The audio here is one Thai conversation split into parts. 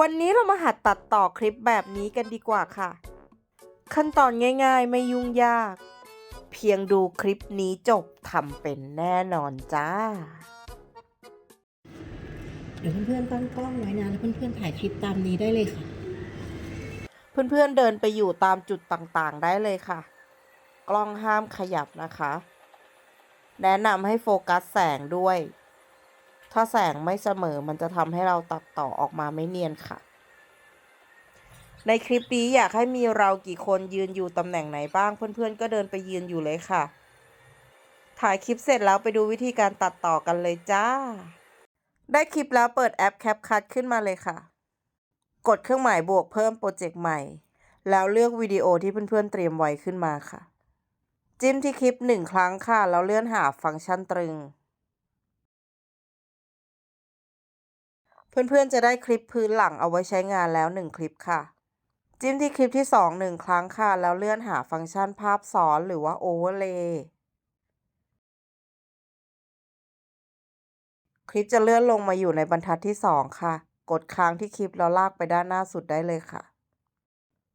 วันนี้เรามาหัดตัดต่อคลิปแบบนี้กันดีกว่าค่ะ ขั้นตอนง่ายๆไม่ยุ่งยาก เพียงดูคลิปนี้จบทำเป็นแน่นอนจ้า เดี๋ยวเพื่อนๆตั้งกล้องไว้นะแล้วเพื่อนๆถ่ายคลิปตามนี้ได้เลยค่ะ เพื่อนๆเดินไปอยู่ตามจุดต่างๆได้เลยค่ะ กล้องห้ามขยับนะคะ แนะนำให้โฟกัสแสงด้วย ถ้าแสงไม่เสมอมันจะทำให้เราตัดต่อออกมาไม่เนียนค่ะ ในคลิปนี้อยากให้มีเรากี่คนยืนอยู่ตำแหน่งไหนบ้างเพื่อนๆ ก็เดินไปยืนอยู่เลยค่ะ ถ่ายคลิปเสร็จแล้วไปดูวิธีการตัดต่อกันเลยจ้า ได้คลิปแล้วเปิดแอป CapCut ขึ้นมาเลยค่ะ กดเครื่องหมายบวกเพิ่มโปรเจกต์ใหม่ แล้วเลือกวิดีโอที่เพื่อนๆเตรียมไว้ขึ้นมาค่ะ จิ้มที่คลิปหนึ่งครั้งค่ะแล้วเลื่อนหาฟังก์ชันตรึง เพื่อนๆจะได้คลิปพื้นหลังเอาไว้ใช้งานแล้วหนึ่งคลิปค่ะ จิ้มที่คลิปที่สองหนึ่งครั้งค่ะ แล้วเลื่อนหาฟังก์ชันภาพซ้อนหรือว่า Overlay คลิปจะเลื่อนลงมาอยู่ในบรรทัดที่สองค่ะ กดค้างที่คลิปแล้วลากไปด้านหน้าสุดได้เลยค่ะ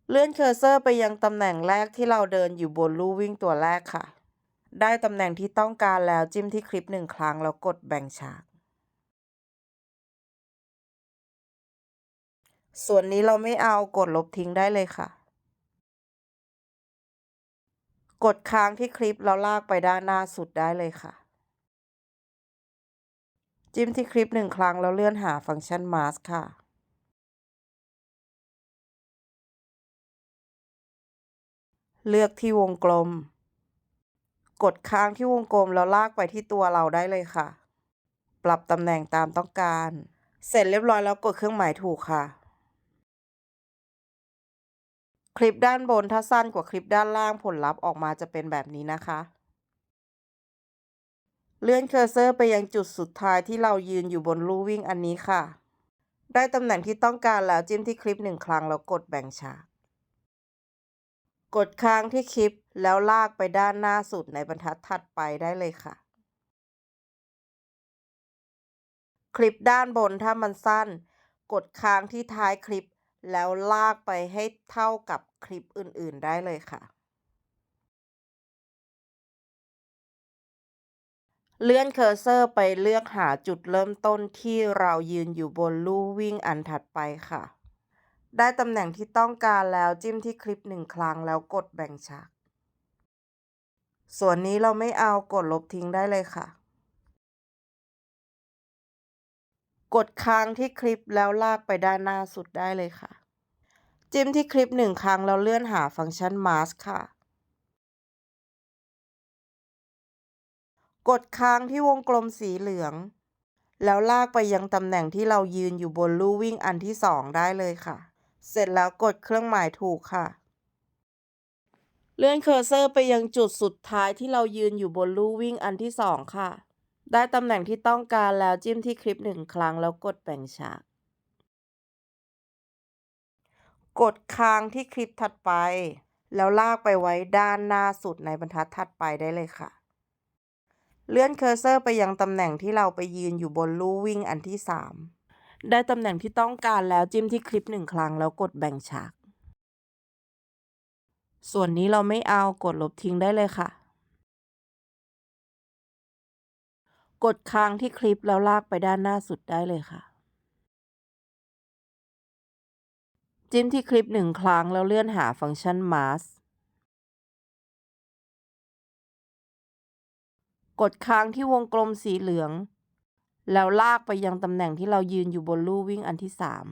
เลื่อนเคอร์เซอร์ไปยังตำแหน่งแรกที่เราเดินอยู่บนลู่วิ่งตัวแรกค่ะ ได้ตำแหน่งที่ต้องการแล้วจิ้มที่คลิปหนึ่งครั้งแล้วกดแบ่งฉาก ส่วนนี้เราไม่เอากดลบทิ้งได้เลยค่ะ กดค้างที่คลิปแล้วลากไปด้านหน้าสุดได้เลยค่ะ จิ้มที่คลิปหนึ่งครั้งแล้วเลื่อนหาฟังก์ชัน mask ค่ะ เลือกที่วงกลม กดค้างที่วงกลมแล้วลากไปที่ตัวเราได้เลยค่ะ ปรับตำแหน่งตามต้องการ เสร็จเรียบร้อยแล้วกดเครื่องหมายถูกค่ะ คลิปด้านบนถ้าสั้นกว่าคลิปด้านล่างผลลัพธ์ออกมาจะเป็นแบบนี้นะคะ เลื่อนเคอร์เซอร์ไปยังจุดสุดท้ายที่เรายืนอยู่บนลู่วิ่งอันนี้ค่ะ ได้ตำแหน่งที่ต้องการแล้วจิ้มที่คลิปหนึ่งครั้งแล้วกดแบ่งฉาก กดค้างที่คลิปแล้วลากไปด้านหน้าสุดในบรรทัดถัดไปได้เลยค่ะ คลิปด้านบนถ้ามันสั้น กดค้างที่ท้ายคลิป แล้วลากไปให้เท่ากับคลิปอื่น ๆ ได้เลยค่ะ เลื่อนเคอร์เซอร์ไปเลือกหาจุดเริ่มต้นที่เรายืนอยู่บนลู่วิ่งอันถัดไปค่ะ ได้ตำแหน่งที่ต้องการแล้วจิ้มที่คลิปหนึ่งครั้งแล้วกดแบ่งฉาก ส่วนนี้เราไม่เอากดลบทิ้งได้เลยค่ะ กดค้างที่คลิปแล้วลากไปด้านหน้าสุดได้เลยค่ะ จิ้มที่คลิปหนึ่งครั้งแล้วเลื่อนหาฟังก์ชัน mask ค่ะ กดค้างที่วงกลมสีเหลือง แล้วลากไปยังตำแหน่งที่เรายืนอยู่บนลู่วิ่งอันที่สองได้เลยค่ะ เสร็จแล้วกดเครื่องหมายถูกค่ะ เลื่อนเคอร์เซอร์ไปยังจุดสุดท้ายที่เรายืนอยู่บนลู่วิ่งอันที่สองค่ะ ได้ตำแหน่งที่ต้องการแล้วจิ้มที่คลิปหนึ่งครั้งแล้วกดแบ่งฉาก กดค้างที่คลิปถัดไป แล้วลากไปไว้ด้านหน้าสุดในบรรทัดถัดไปได้เลยค่ะ เลื่อนเคอร์เซอร์ไปยังตำแหน่งที่เราไปยืนอยู่บนลู่วิ่งอันที่สามได้ตำแหน่งที่ต้องการแล้วจิ้มที่คลิปหนึ่งครั้งแล้วกดแบ่งฉาก ส่วนนี้เราไม่เอากดลบทิ้งได้เลยค่ะ กดค้างที่คลิปแล้วลากไปด้านหน้าสุดได้เลยค่ะ จิ้มที่คลิปหนึ่งครั้งแล้วเลื่อนหาฟังก์ชัน mask กดค้างที่วงกลมสีเหลือง แล้วลากไปยังตำแหน่งที่เรายืนอยู่บนลู่วิ่งอันที่สาม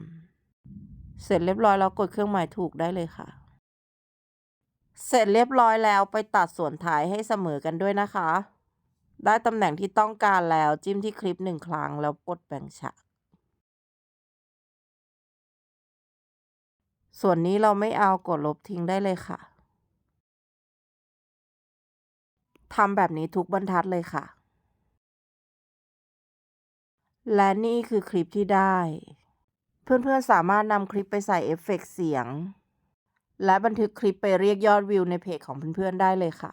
เสร็จเรียบร้อยแล้วกดเครื่องหมายถูกได้เลยค่ะ เสร็จเรียบร้อยแล้วไปตัดส่วนท้ายให้เสมอกันด้วยนะคะ ได้ตำแหน่งที่ต้องการแล้วจิ้มที่คลิปหนึ่งครั้งแล้วกดแบ่งฉาก ส่วนนี้เราไม่เอากดลบทิ้งได้เลยค่ะทำแบบนี้ทุกบรรทัดเลยค่ะ และนี่คือคลิปที่ได้ เพื่อนๆสามารถนำคลิปไปใส่เอฟเฟกต์เสียง และบันทึกคลิปไปเรียกยอดวิวในเพจของเพื่อนๆได้เลยค่ะ